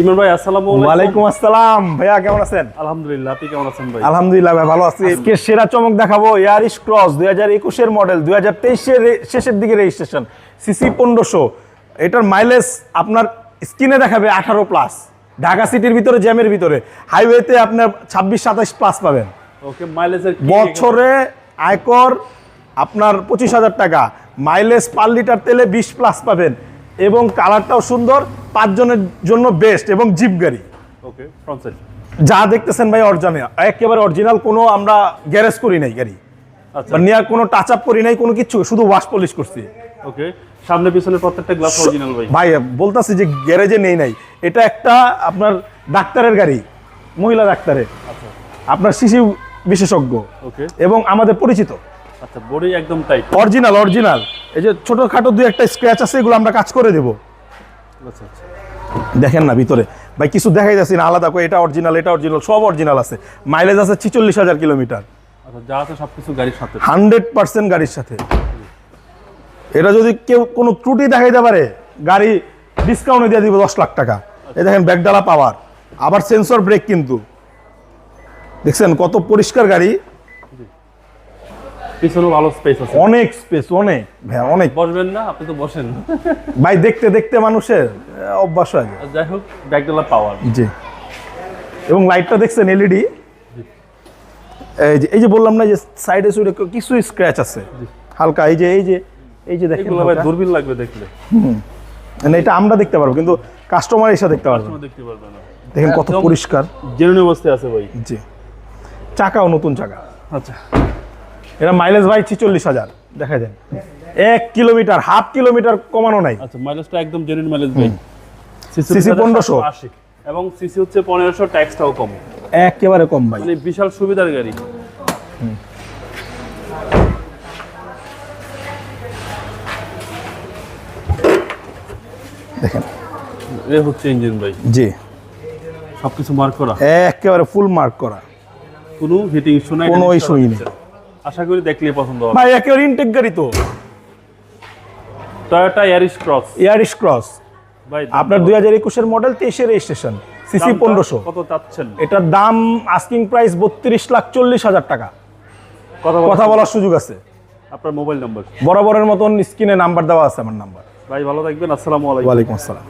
ইমরান ভাই আসসালামু আলাইকুম। আসসালাম। ভাইয়া কেমন আছেন? আলহামদুলিল্লাহ আপনি কেমন আছেন ভাই? আলহামদুলিল্লাহ ভাই ভালো আছি। আজকে সেরা চমক দেখাবো ইয়ারিশ ক্রস দুই হাজার একুশের মডেল দুই হাজার তেইশের শেষের দিকে রেজিস্ট্রেশন সিসি পনেরোশো। এটার মাইলেজ আপনার স্ক্রিনে দেখাবে আঠারো প্লাস ঢাকা সিটির ভিতরে জ্যামের ভিতরে। হাইওয়েতে আপনার ছাব্বিশ সাতাশ প্লাস পাবেন। ওকে মাইলেজের বছরে আয়কর আপনার পঁচিশ হাজার টাকা। মাইলেজ পার লিটার তেলে বিশ প্লাস পাবেন। এবং কালারটাও সুন্দর পাঁচজনের জন্য বেস্ট এবং জিপ গাড়ি। ওকে ফ্রন্ট সাইড যা দেখতেছেন ভাই অরিজিনাল একেবারে অরিজিনাল কোনো আমরা গ্যারেজ করি নাই গাড়ি। আচ্ছা। নিয়ে কোনো টাচ আপ করি নাই কোনো কিছু শুধু ওয়াশ পলিশ করছি। ওকে সামনে পিছনে প্রত্যেকটা গ্লাস অরিজিনাল ভাই। ভাই বলতাছি যে গ্যারেজে নেই নাই এটা একটা আপনার ডাক্তারের গাড়ি মহিলা ডাক্তারের। আচ্ছা। আপনার শিশু বিশেষজ্ঞ। ওকে এবং আমাদের পরিচিত। আচ্ছা বডি একদম টাইট অরিজিনাল অরিজিনাল এই যে ছোটখাটো দুই একটা স্ক্র্যাচ আছে এগুলো আমরা কাজ করে দেবো। আচ্ছা আচ্ছা। দেখেন না ভিতরে। ভাই কিছু দেখাই যাচ্ছে না আলাদা করে। এটা অরিজিনাল এটা অরিজিনাল সব অরিজিনাল আছে। মাইলেজ আছে ছিচল্লিশ হাজার কিলোমিটার আচ্ছা যা আছে সবকিছু গাড়ির সাথে। হান্ড্রেড পার্সেন্ট গাড়ির সাথে। এটা যদি কেউ কোনো ত্রুটি দেখাইতে পারে গাড়ি ডিসকাউন্টে দিয়ে দিব দশ লাখ টাকা। এই দেখেন ব্যাগডালা পাওয়ার আবার সেন্সর ব্রেক কিন্তু। দেখছেন কত পরিষ্কার গাড়ি। পিছনেও ভালো স্পেস আছে। অনেক স্পেস অনেক। ভাই অনেক। বসবেন না আপনি তো বসেন। ভাই দেখতে দেখতে মানুষের অভ্যাস হয়ে যায়। যাই হোক ব্যাকডালা পাওয়ার জি। এবং লাইটটা দেখছেন এলইডি এই যে এই যে বললাম না যে সাইডে সুইডে কিছু স্ক্র্যাচ আছে। হালকা এই যে এই যে এই যে দেখেন ভাই দূরবীন লাগবে দেখলে। মানে এটা আমরা দেখতে পারব কিন্তু কাস্টমার এসে দেখতে পারব না। দেখতে পারবে না। দেখেন কত পরিষ্কার। জেনুইন অবস্থায় আছে ভাই। জি। চাকাও নতুন চাকা। আচ্ছা। এটা মাইলেজ ভাই ছিচল্লিশ হাজার দেখা যায়। এক কিলোমিটার হাফ কিলোমিটার কমানো নাই। আচ্ছা মাইলেজটা একদম জেনুইন মাইলেজ ভাই। 1500 আশি। এবং সিসি হচ্ছে পনেরোশো ট্যাক্সটাও কম। একেবারে কম ভাই। মানে বিশাল সুবিধার গাড়ি। দেখেন। এ হচ্ছে ইঞ্জিন ভাই। জি। সবকিছু মার্ক করা। একেবারে ফুল মার্ক করা। কোনো হিটিং ইস্যু নাই কোনো issue নেই। আশা করি দেখলেই পছন্দ হবে। ভাই একেবারে ইনটেক গাড়ি তো। Toyota Yaris cross Yaris cross ভাই আপনার দুই হাজার একুশের মডেল তেইশের রেজিস্ট্রেশন সিসি পনেরোশো। কত চাচ্ছেন? এটার দাম আস্কিং প্রাইস বত্রিশ লাখ চল্লিশ হাজার টাকা। কথা কথা বলার সুযোগ আছে। আপনার মোবাইল নাম্বার বরাবরের মতন স্ক্রিনে নাম্বার দেওয়া আছে আমার নাম্বার ভাই ভালো থাকবেন। আসসালামু আলাইকুম। ওয়ালাইকুম আসসালাম।